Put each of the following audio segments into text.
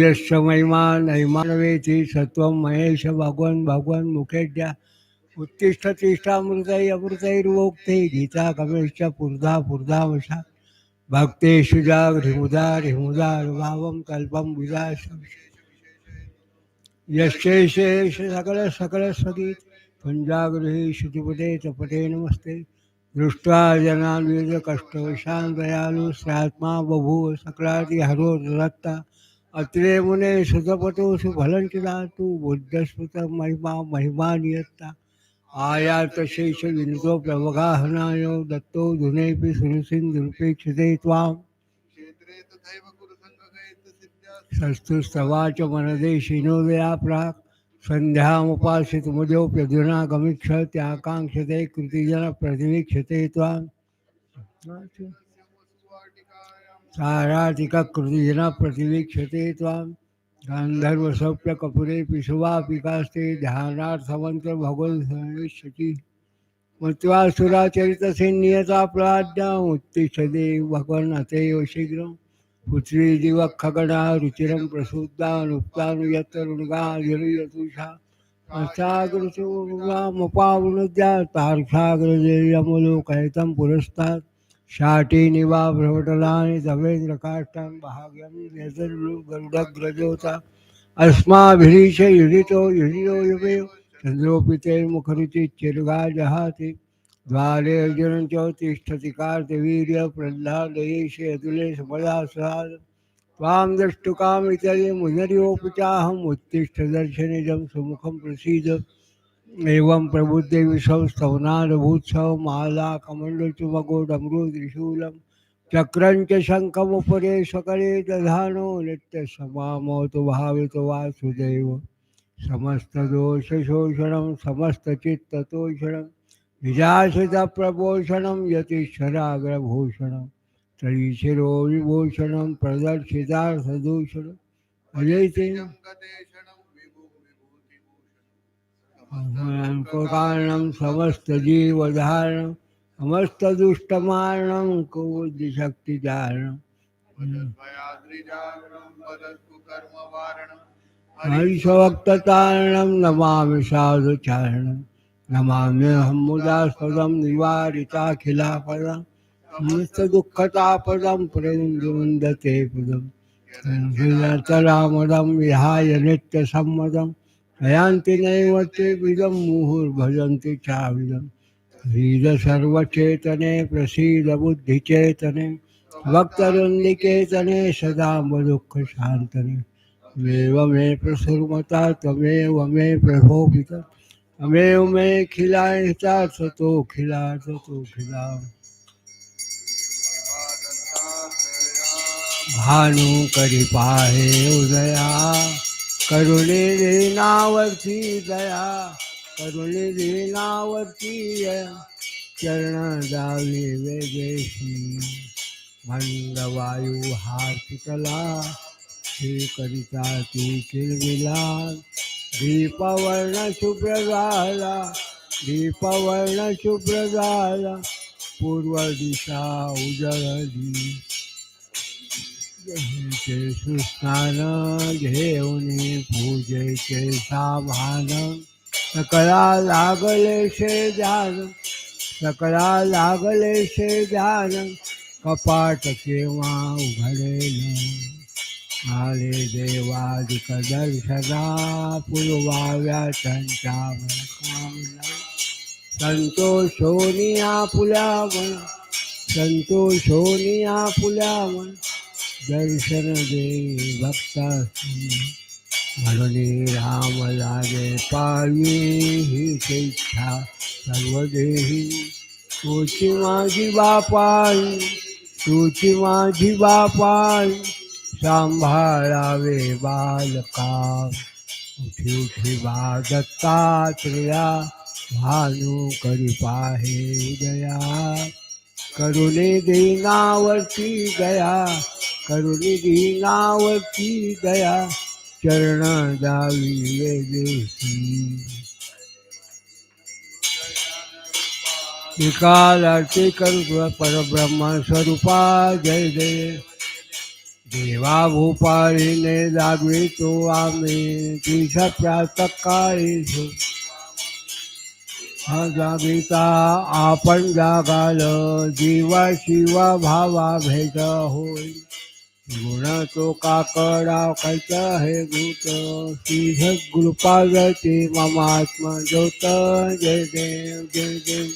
यस्य महिमा नैमानवेति सत्वं महेश भगवन् भगवन् मुखेद्या। उत्तिष्ठ तिष्ठामृतै अमृतैर्वोक्ते गीता कवेश्च पुर्धा पुर्धावशा भक्तेषु जागृमुदा ह्रिमुदा भावं कल्पं विदाश यशेष सकल सकल सगीत पंजागृहे श्रुतिपते तपते नमस्ते दृष्ट्वा जनान् वेद कष्टवशान् दयालु श्रात्मा बभूव सकलादि हरो अत्रे मुने सुतपतो सुफलं च दातु बुद्धस्मृत महिमा महिमा नियत्ता। आयात शेष विनुतो प्रवगाहनाय, दत्तो धुनेऽपि सुरसिन्धुपेक्षते त्वाम्। क्षेत्रे तथैव कुरुसङ्गकैर्सिद्ध्या संस्तुस्तवाच मनदेशिनोदया प्राक्। सन्ध्यामुपासितमुदोऽप्यधुना गमिक्ष, त्याकाङ्क्षते कृतिजन प्रतिवीक्षते त्वाम्। सारातिककृतिजन प्रतिवीक्षते त्वां गान्धर्वसौप्यकपुरे पिशुवापिकास्ते ध्यानार्थमन्त्र भगवन्संविशति मत्वा सुराचरितसेन्नियता प्राज्ञामुत्तिष्ठते भगवन् अतएव शीघ्रं। पुत्री दिवखगणा रुचिरं प्रसूद्धानुक्तानु यत्र ऋणगायुषा अष्टाग्रसोमुपावृद्या तार्क्षाग्रजेयमुलोकयतं पुरस्तात्। शाटीनि वा भ्रवटलानि तवेन्द्रकाष्ठां भाग्यं यदुर्गरुडग्रजोता अस्माभिरीश युधितो युधितो युवेव चन्द्रोऽपि तैर्मुखरुचिच्चिरुगा जहाति द्वारे अर्जुनं च तिष्ठति कार्तवीर्य प्रह्लादयेश अतुले समदा सहाय त्वां दर्शनिजं सुमुखं प्रसीद। एवं प्रबुद्धे विषवस्तवनादभूत्सव माला कमण्डलचुमगोडमृ त्रिशूलं चक्रं च शङ्खमुपरे सकले दधानो नित्यसमामोतु भावितो वासुदेव समस्तदोषशोषणं, समस्तचित्ततोषणं निजाशितप्रपोषणं यतीश्वराग्रभूषणं तरीशिरो विभूषणं गतेषणं विभुं विभूतिभूषणं कारणं समस्तजीवधारणं समस्तदुष्टमारणं कुबुद्धिशक्तिधारणं भयाद्रिजागरणं वदतु कर्मवारणं। हर्षभक्ततारणं नमामि साधुचारणं। नमाम्यहं मुदास्पदं निवारिताखिलापदं। समस्तदुःखतापदं प्रेन्दुवन्दते पदम् रामदं विहाय नित्यसम्मदं। हयान्ति नैव ते विदं मुहुर्भजन्ति चाविदं। ह्रीद सर्वचेतने, प्रसीद बुद्धिचेतने भक्तरुन्निकेतने सदा दुःखशान्तने त्वमेव मे प्रसुरमता, त्वमेव मे प्रभोपित त्वमेव मे खिलायितार्थतो खिलार्थतो खिला भानु करी पाहे उदया। करुणे देनावरती दया करुणे देनावरती दया चरण दावी वेदेशी मंदवायू हार्तिकला श्री करिता ती किलबिला दीपवर्ण शुभ्र झाला दीपवर्ण शुभ्र झाला पूर्व दिशा उजळली. सुस्नान घेऊन पूजेचे सामान सकळा लागले शे ध्यान सकळा लागले शे ध्यान कपाट केव्हा उघडेल. आले देवादिक दर्शना पूर्वाव्या त्यांच्या कामना संतोषोनी आपुल्या संतोषोनी आपुल्या दर्शन दे भक्तासी म्हणून राम लागे पावी ही इच्छा सर्व देही तुझी माझी बापाई तुझी माझी बापाई सांभाळावे बालका। उठी उठी बा दत्तात्रेया भानू करी पाहे दया। करुणे देनावरती गया करुणी नावची दया चरण दावी वेदेशी निकाल आरती करू परब्रह्म स्वरूपा जय जय. देवा भूपाळीने जागवितो आम्ही तुझ्या प्रातकाळी हा जागीता आपण जागाल जीवा शिवा भावा भेद होई गुण तो काकडा कैच हे भूत? श्री गुरुपागती ममात्म ज्योत। जय देव जय देव।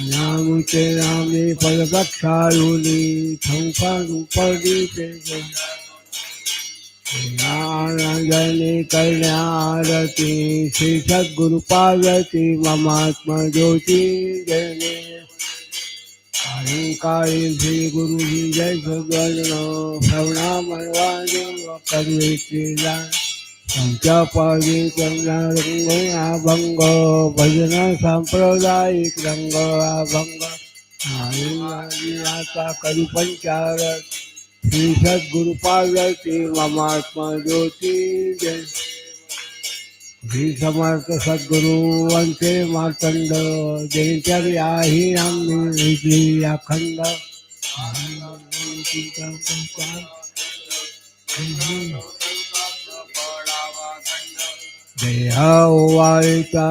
नामुचे नामे पदपक्षाळुनी संसारूपदीपे ज्ञानजनि कल्याणती श्री सद्गुरु पार्वती ममात्मा ज्योती जयने काळी श्री गुरुजी जय सद्गुण श्रवणा अभंग भजन सांप्रदायिक रंग अभंग आता करी पंचारत श्री सद्गुरु पार्वती ममात्मा ज्योती जय श्री समर्थ सद्गुरु वंते मार्तंड दिनचर्या ही आम्ही विजली अखंड देह ओवाळीचा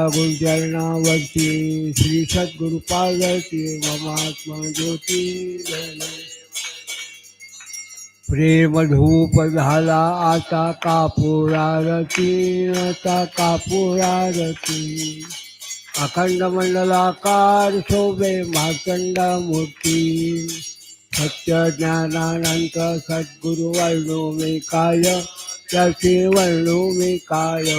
श्री सद्गुरु पार्वती ममात्मा ज्योती जय प्रेम धूप झाला आता कापुरारती आता कापुरारती. अखंड मंडलाकार शोभे मार्तंड मूर्ती सत्यज्ञानानंत सद्गुरु वर्णोमिकाय त्याचे वर्णोमिकाय.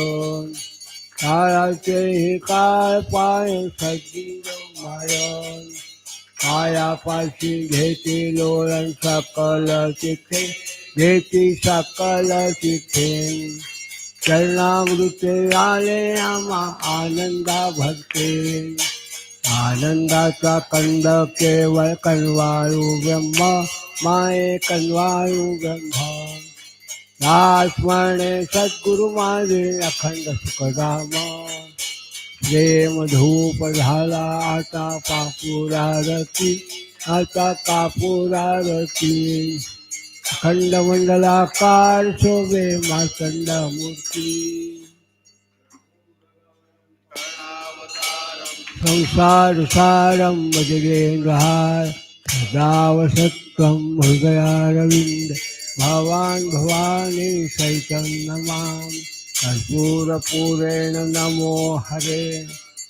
काळाचे काय काळ पाय सद्गीव माय पायापाशी घेती लोळण सकल तिथे घेती सकल तिथे चरणामृते आले आमा आनंदा भरते आनंदाचा कंद केवळ कणवाळू ब्रह्म माये कणवाळू ब्रह्म. स्मरणे सद्गुरु माझे अखंड सुखदामा प्रेम धूप झाला आता कापुरारती आता कापुरारती खंड मंडलाकार शोभे मातंड मूर्ती कर्णावतारम संसार सारम मजगेंद्रहार सदावसत्वं हृदयारविन्द भवान् भवानी चैतन्य मां कर्पूरपूरेण नमो हरे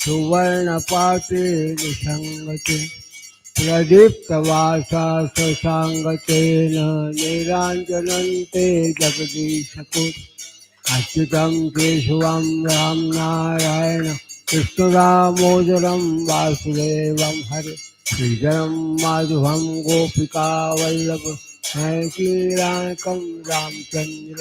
सुवर्णपाते निसङ्गते प्रदीप्तवासा ससाङ्गतेन निराञ्जनन्ते जगदीशपुत् अच्युतं केशवं राम नारायण कृष्णदामोदरं वासुदेवं हरे। श्रीधरं माधवं गोपिकावल्लभ श्रीराकं रामचन्द्र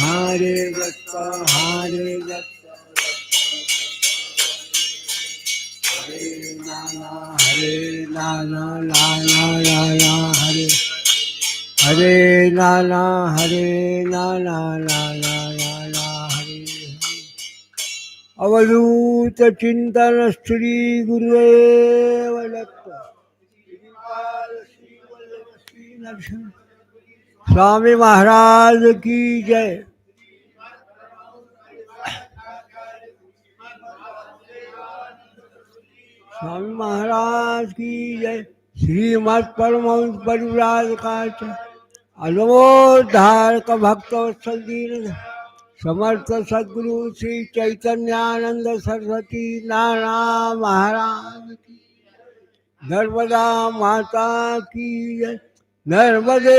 दत्त हरे दत्त हरे नाना हरे नाना नाना नाना हरे। हरे नाना हरे नाना नाना नाना हरे। अवधूत चिंतन श्री गुरुदेव स्वामी महाराज की जय। स्वामी महाराज की जय। श्रीमद परमहंस परिव्राज का अनमोद्धारक भक्त दीन। समर्थ सदगुरु श्री चैतन्यानंद सरस्वती नाना महाराज की। नर्मदा माता की नर्मदे।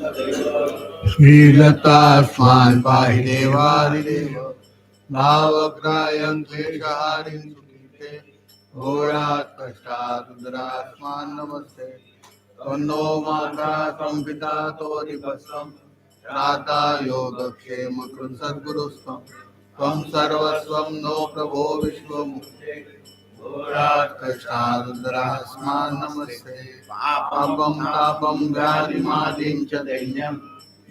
सदैव श्रीलतास्मान् पाहि देवादिदेव माता त्वं पिता त्राता योगक्षेम कृन् सद्गुरुस्त्वं त्वं नो प्रभो रुद्रास्मान् नमस्ते पापं तापं व्याधिमादिं च दैन्यं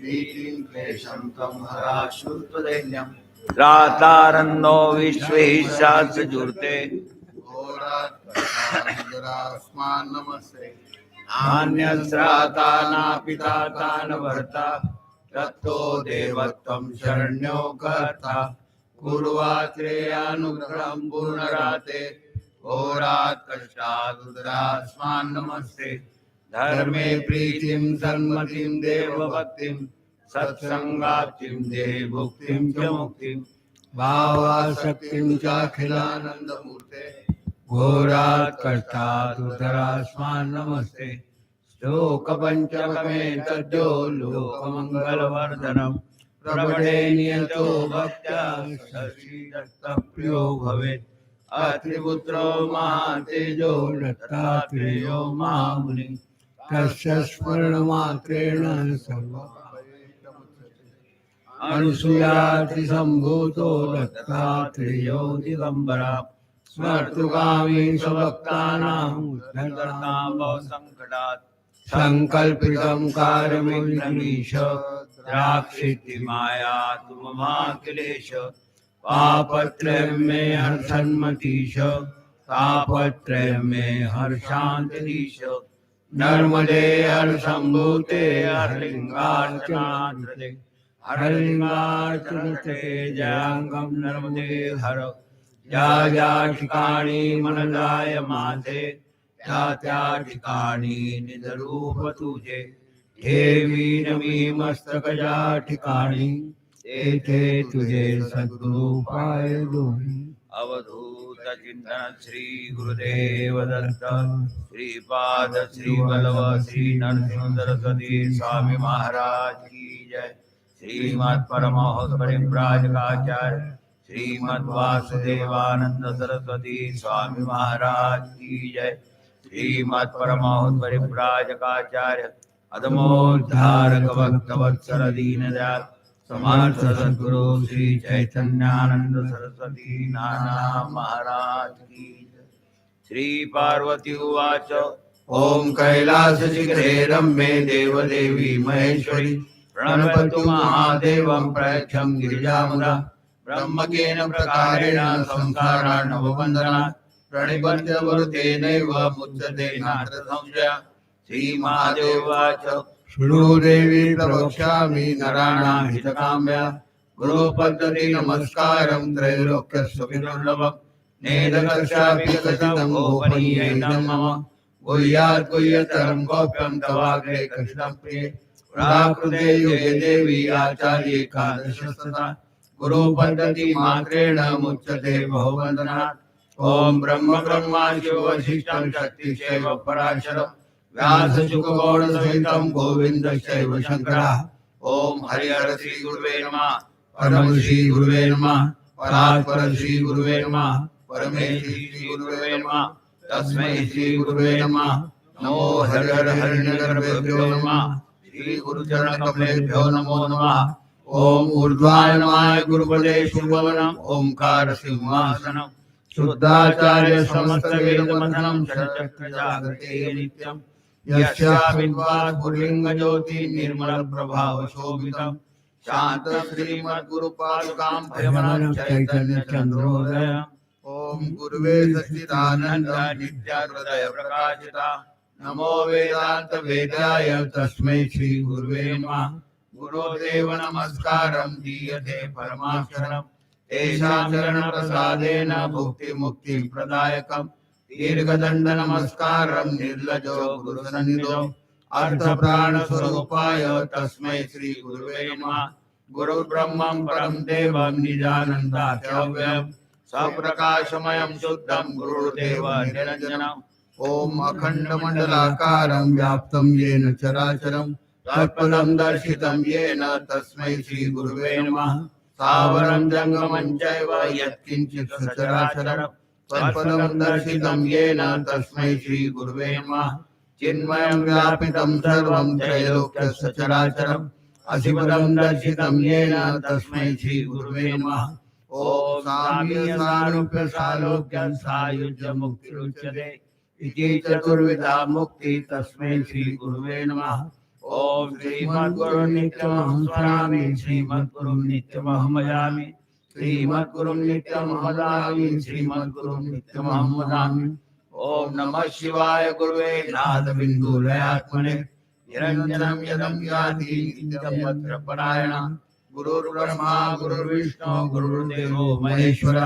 भीतिं क्लेशं तं हराशुत्वदैन्यं त्रातारन्नो विश्वेशासजुर्ते घोरास्मान् नमस्ते नान्यस्त्राता नापिता न भर्ता तत्तो देवत्वं शरण्यो कर्ता। कुर्वात्रेयानुग्रहं पूर्णराते। घोरात् कष्टात् रुद्रास्मान् नमस्ते। धर्मे प्रीतिं सन्मतिं देवभक्तिं सत्सङ्गाप्तिं देवभुक्तिं च मुक्तिं। भावासक्तिं चाखिलानन्दमूर्ते घोरात् कष्टात् रुद्रास्मान् नमस्ते। श्लोकपञ्चकमे तद्यो लोकमङ्गलवर्धनम्। प्रबळे नियतो भक्त्या शशिदत्तप्रियो भवेत्। अत्रिपुत्रो महातेजो दत्तात्रेयो महामुनि तस्य स्मरणमात्रेण सर्व अनुसूयातिसम्भूतो दत्तात्रेयो दिगम्बरा। स्मर्तुकामी स्वभक्तानाम् उद्धरताम् सङ्कटात् सङ्कल्पितं कार्यमिन्द्रमीश। द्राक्षिति माया तुममाखिलेश पापत्रयं मे हर्षन्मतीश, तापत्रयं मे हर्षान्तरीश। नर्मदे हर्षम्भूते हरलिङ्गार्चनाद्रते हरलिङ्गार्चनते जयाङ्गं नर्मदे हर। या या ठिकाणी मनदाय माते त्या त्या ठिकाणी निजरूप तुझे ठेवी नवी मस्तकजा ठिकाणी तेथे तुझे सद्गुरु पाय दोन्ही अवधूत चिंतन श्री गुरुदेव दत्त श्रीपाद श्री वल्लभ श्री नरसिंह सरस्वती स्वामी महाराज की जय। श्रीमद परमहंस परिव्राजकाचार्य श्रीमद वासुदेवानंद सरस्वती स्वामी महाराज की जय। श्रीमद परमहंस परिव्राजकाचार्य अधमोद्धारक भक्त वत्सल दीनदयाल समर्थ सद्गुरु श्री चैतन्यानंद सरस्वती नाना महाराज की श्री पार्वती उवाच। ॐ कैलासशिखरे रम्ये देवदेवी महेश्वरी। प्रणमतु महादेवं प्रयच्छं गिरिजामुदा ब्रह्मकेन प्रकारेण संसारार्णववन्दनात् प्रणिपत्य वरुतेनैव मुच्यते नात्र संशय। श्रीमहादेवाच शृणु देवी प्रवक्ष्यामि नराणां हितकाम्या। गुरुपद्धति नमस्कारं त्रैलोक्यस्य विदुर्लभम् नेदकर्षापि कथितं गोपनीयैनं तवाग्रे कथितं प्रिये। प्राकृते युगे देवी आचार्ये एकादशस्तथा गुरुपद्धति मात्रेण मुच्यते बहुवन्दनात्। ॐ ब्रह्म ब्रह्मा शिव वसिष्ठं शक्तिशैव पराशर व्यासशुकगौडसहितं गोविन्दश्चैव शङ्करः। ॐ हरिहर श्री गुरुवे नमः। परम नमः। परात्पर नमः। परमेश्वरी नमः। तस्मै श्री गुरुवे नमः। नमो हरिहर हरिनगरभ्यो नमः। श्री गुरुचरण कमलेभ्यो नमो नमः। ओम ऊर्ध्वाय नमाय गुरुपदे शुभवनम ओंकार सिंहासनम शुद्धाचार्य समस्त नित्यम। यस्याविद्वान् पुल्लिंग ज्योति निर्मल प्रभाव शोभितम शांत श्रीमद् गुरुपादुकां भजमान चैतन्य चंद्रोदय ओम गुरुवे सच्चिदानंद नित्याहृदय प्रकाशिता नमो वेदांत वेदाय तस्मै श्री गुरुवे नमः। गुरुदेव नमस्कारं दीयते परमाक्षरम्। तेषां शरणप्रसादेन भुक्तिमुक्तिं प्रदायकम् दीर्घदण्ड नमस्कारं निर्लजो गुरुसन्निधो अर्थप्राणस्वरूपाय तस्मै श्री गुरुवे नमः गुरुर्ब्रह्मं परं देवं निजानन्दाख्यव्यम् सप्रकाशमयं शुद्धं गुरुर्देव निरञ्जनम् ओम अखंड मंडलाकारं व्याप्तं येन चराचरं तत्पदं दर्शितं येन तस्मै श्रीगुरुवे नमः स्थावरं जङ्गमं चैव यत्किञ्चित् सचराचरं तत्पदं दर्शितं येन तस्मै नमः। चिन्मयं व्यापितं सर्वं त्रैलोक्य सचराचरम् असिपदं दर्शितं येन तस्मै नमः। इति चतुर्विधा मुक्ति तस्मै श्रीगुरुवे नमः। ॐ श्रीमद्गुरु नित्यमहं स्मरामि। श्रीमद्गुरु नित्यमहं श्रीमद्गुरु नित्यमहं वदामि श्रीमद्गुरु नित्यमहं ॐ नमः शिवाय गुरुवे नादबिन्दुलयात्मने। निरञ्जनं यदं याति नित्यं भद्रपरायण गुरुर्ब्रह्मा, गुरुर्विष्णु, गुरुर्देवो महेश्वर।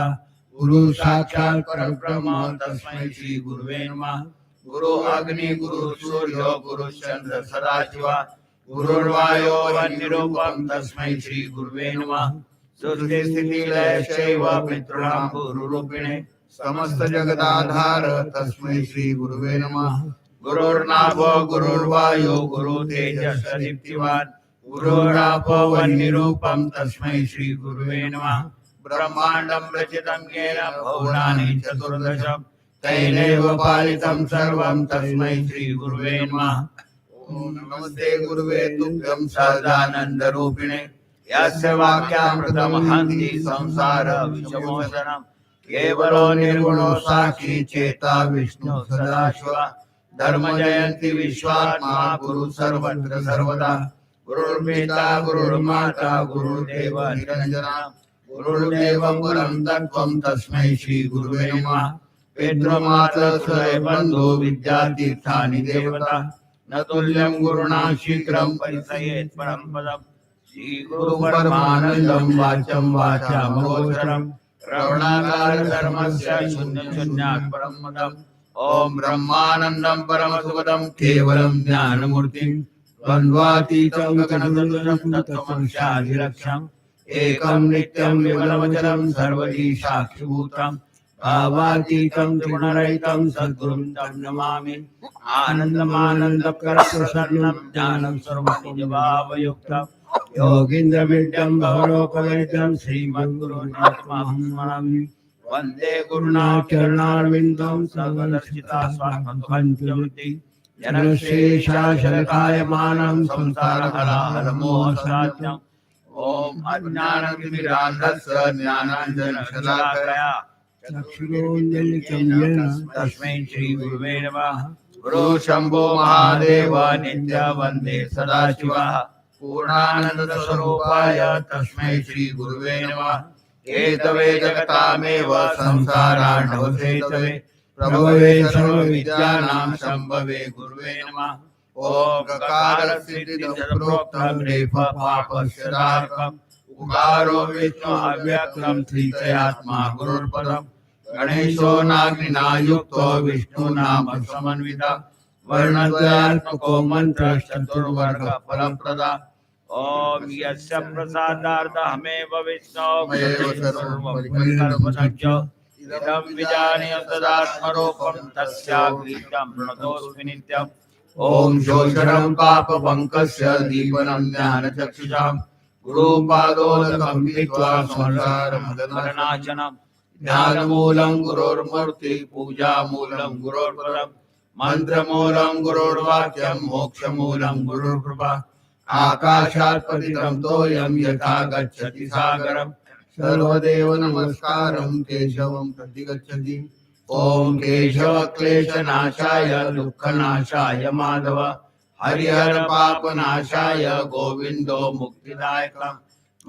गुरु साक्षात् परब्रह्म, तस्मै श्री नमः। गुरु अग्नि, गुरु सूर्यो, गुरु चंद्र सदाशिव। गुरुर्वायो वन्यरूपं तस्मै श्री गुरुवे नमः। सृष्टि स्थिति लयश्चैव पितॄणां गुरुरूपिणे समस्त जगदाधार, तस्मै श्री गुरुवे नमः। गुरुर्नाभो, गुरुर्वायो गुरु तेजस दीप्तिवान् गुरुरापो तस्मै श्री नमः। ब्रह्माण्डं रचितं येन भुवनानि चतुर्दशं। तैनेव पालितं सर्वं, तस्मै श्री गुरुवे नमः। ओम नमस्ते गुरुवे, तुभ्यं सदानन्दरूपिणे यस्य वाक्यामृतमहन्ति संसार विषमोचनम् केवलो निर्गुणो साक्षी चेता विष्णु सदाशिव। धर्म जयन्ति विश्वात्मा गुरु सर्वत्र सर्वदा। गुरुर्पिता, गुरुर्माता, गुरुर्देव निरञ्जना। गुरुर्देवं परं तत्त्वं तस्मै श्री गुरुवे नमः पितृमातृ बन्धु विद्यातीर्थानि देवता। न तुल्यं गुरुणा शीघ्रं परिचयेत् परं पदम्। श्रीगुरु परमानन्दं वाचं वाचामगोचरम् रवणाकार धर्मस्य शून्य शून्यात् परं मदम् ॐ ब्रह्मानन्दं परमसुखदं केवलं ज्ञानमूर्तिं द्वन्द्वातीतं एकं नित्यं विमलवचनं सर्वदी भावातीतं त्रिगुणरहितं सद्गुरुं तं नमामि आनन्दमानन्दप्रसन्नं ज्ञानं सर्वनिजभावयुक्तं योगीन्द्रमिड्यं भवलोकवेद्यं श्रीमद्गुरुनाथमहं वंदे गुरुणाचरणारविन्दं सर्वदर्शिता स्वात्मध्वन्ति जनशेषाशलकायमानं संसारहराहरमोहसाध्यम् ॐ अज्ञानतिमिरान्धस्य ज्ञानाञ्जनशलाकया। चक्षुरोन्मिलितं येन तस्मै श्रीगुरुवे नमः। गुरु शम्भो महादेव नित्य वंदे सदाशिवः। पूर्णानन्दस्वरूपाय तस्मै श्रीगुरुवे नमः। हेतवे जगतामेव संसाराण्डवसेतवे। प्रभवे सर्वविद्यानां शम्भवे गुरुवे नमः। ॐ गकारस्थितिप्रोक्तं रेफ पापस्यदार्कम् उकारो विष्णु त्रितयात्मा फलप्रदा ॐ यस्य प्रसादार्थमेव मयैव विष्णो सर्वं सर्वपरिकल्पनश्च इदं विजानीय तदात्मरूपं तस्याग्रीतं प्रणतोऽस्मि नित्यम्। ॐ शोषणं पापपङ्कस्य दीपनं ज्ञानचक्षुषां। गुरुपादोदकं ज्ञानमूलं गुरोर्मूर्ति पूजामूलं मन्त्रमूलं गुरोर्वाक्यं मोक्षमूलं गुरुर्कृपा। आकाशात् पतितं तोयं यथा गच्छति सागरम् सर्वदेव नमस्कारं केशवं प्रतिगच्छति। ॐ केशव क्लेशनाशाय दुःखनाशाय माधव। हरिहर पापनाशाय, गोविन्दो मुक्तिदायकम्।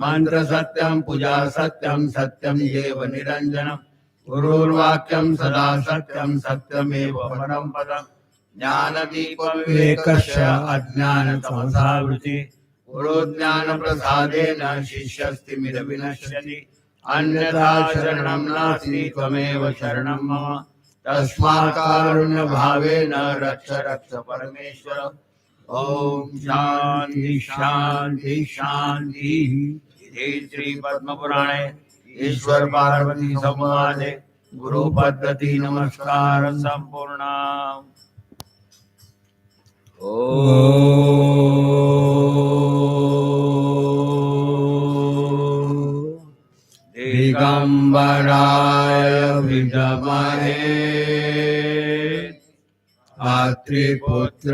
मन्त्र सत्यं, पूजा सत्यं सत्यं एव निरञ्जनम्। गुरुर्वाक्यं सदा सत्यं, सत्यमेव परं पदम् ज्ञानदीपविवेकस्य अज्ञानतमसावृत्ति गुरुज्ञानप्रसादेन शिष्यस्तिमिरविनश्यति अन्यथा शरणं नास्ति त्वमेव शरणं मम। तस्मात् कारुण्यभावेन रक्ष रक्ष परमेश्वर। ॐ शान्ति शान्ति शान्तिः। इति श्रीपद्मपुराणे ईश्वर पार्वती संवादे गुरुपद्धति नमस्कार सम्पूर्ण दिगम्बराय विद्महे अत्रिपुत्राय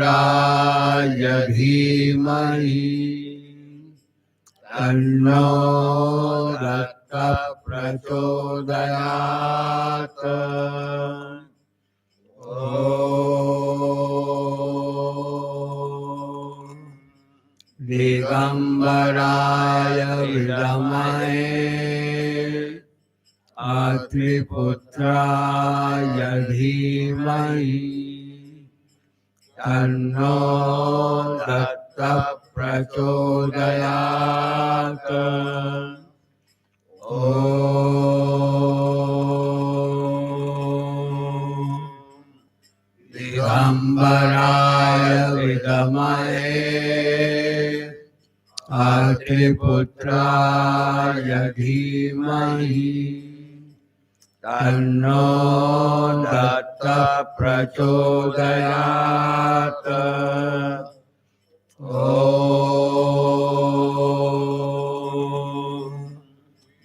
धीमहि तन्नो दत्त दिगम्बराय विद्महे अत्रिपुत्राय धीमहि। तन्नो दत्त प्रचोदयात् ॐ दिगम्बराय विद्महे अत्रिपुत्राय धीमहि। तन्नो दत्त प्रचोदयात्। ॐ।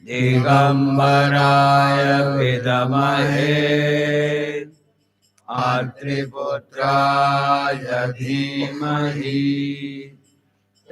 दिगम्बराय विद्महे। अत्रिपुत्राय धीमहि।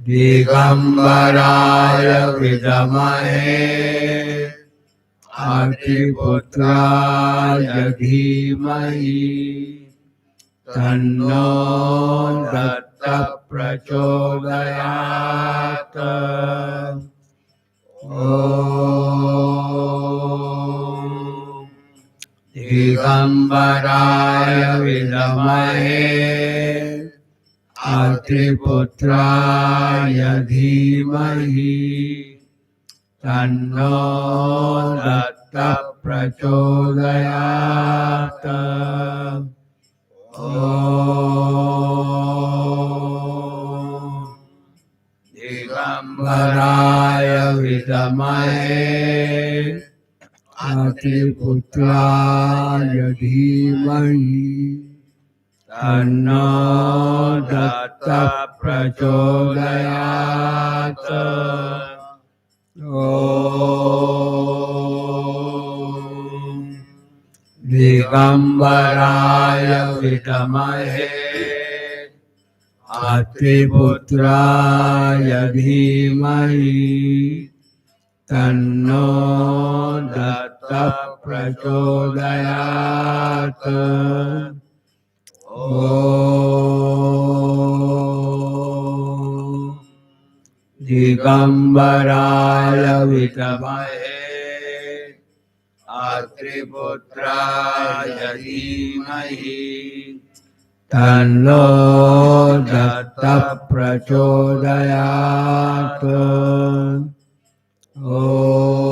दिगम्बराय विद्महे। अतिपुत्राय धीमहि। तन्नो दत्त प्रचोदयात् ॐ दिगम्बराय विद्महे अत्रिपुत्राय धीमहि। तन्नो दत्त प्रचोदयात् ॐ दिगम्बराय विद्महे अतिपुत्राय तन्नो दत्त प्रचोदयात् ॐ दिगम्बराय विद्महे अत्रिपुत्राय धीमहि तन्नो दत्त प्रचोदयात् दिगम्बरालवितमहे अत्रिपुत्राय धीमहि। तन्नो दत्तप्रचोदयात्। ओ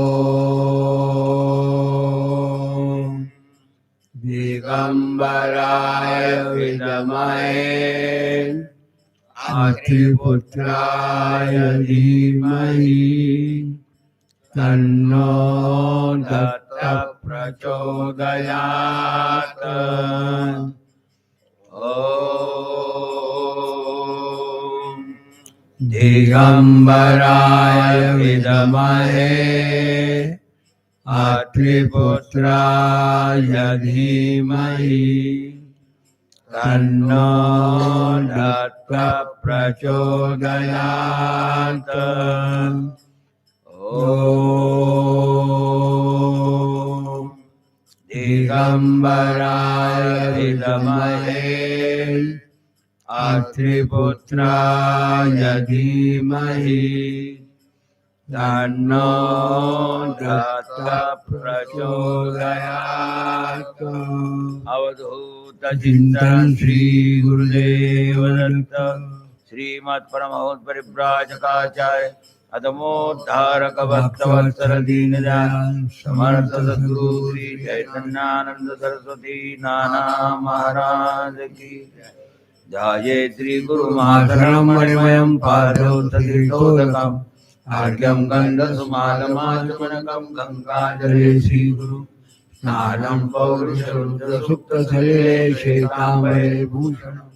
दिगम्बराय विद्महे अतिपुत्राय धीमहि तन्नो दत्तः प्रचोदयात् ॐ दिगम्बराय विद्महे अत्रिपुत्राय धीमहि। तन्नो दत्तः प्रचोदयात् ॐ दिगम्बराय विद्महे अत्रिपुत्राय धीमहि तन्नो दत्तः प्रचोदयात् अवधूत चिन्तन श्री गुरुदेव दत्त श्रीमत् परमहंस परिव्राजकाचार्य अधमोद्धारक भक्तवत्सल दीनदयाल समर्थ सद्गुरु श्री चैतन्यानंद सरस्वती नाना महाराज की जय। जय श्री गुरु मातरम मणिमयं पादौ तीर्थोदकम् आर्घ्यं गन्धसुमालमाचमनकं गङ्गाजले श्रीगुरु। स्नानं पौरुषरुद्रसुप्तसलिले श्वेताम्बरे भूषणं।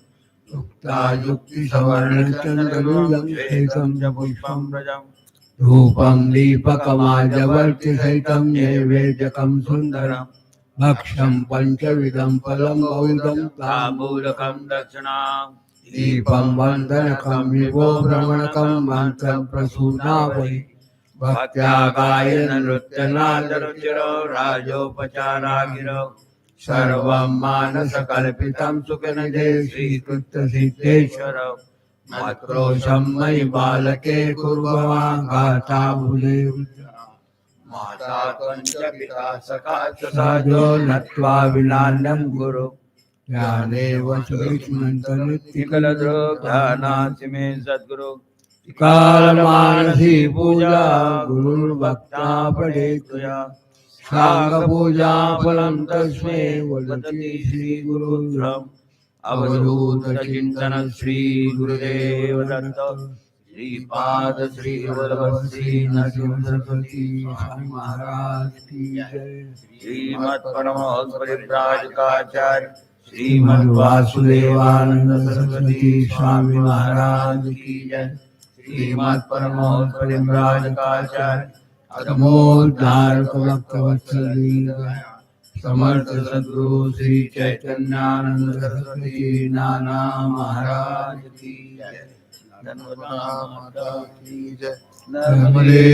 युक्तायुक्तिसवर्णचन्द्रदुर्गं शेखं च पुष्पं व्रजम्। रूपं दीपकमाजवर्तिसहितं नैवेद्यकं पञ्चविधं फलं ताम्बूलकं दीपं वन्दनकं विभो भ्रमणकं मन्त्रं प्रसूनावै भक्त्या गायन नृत्यनादरुचिरो सर्वं मानसकल्पितं मत्क्रोशं मयि बालके माता त्वञ्च पिता सखा च नत्वा ज्ञानेव सुविस्मन्तनित्यकलद्रो सद्गुरु। कालमानसी पूजा गुरुर्भक्ता पठेत् तुया। साङ्गपूजा फलं तस्मै वदति श्रीगुरुन्द्रम् अवधूत चिंतन श्री गुरुदेव दत्त। श्रीपाद श्री श्री महाराज की श्रीमद् श्रीमद् वासुदेवानंद सरस्वती स्वामी महाराज की जय। श्रीमत् परमहंस परिव्राजकाचार्य अधमोद्धारक भक्तवत्सल समर्थ सद्गुरु श्री चैतन्यानंद सरस्वती नाना महाराज की जय माता की जय नर्मदे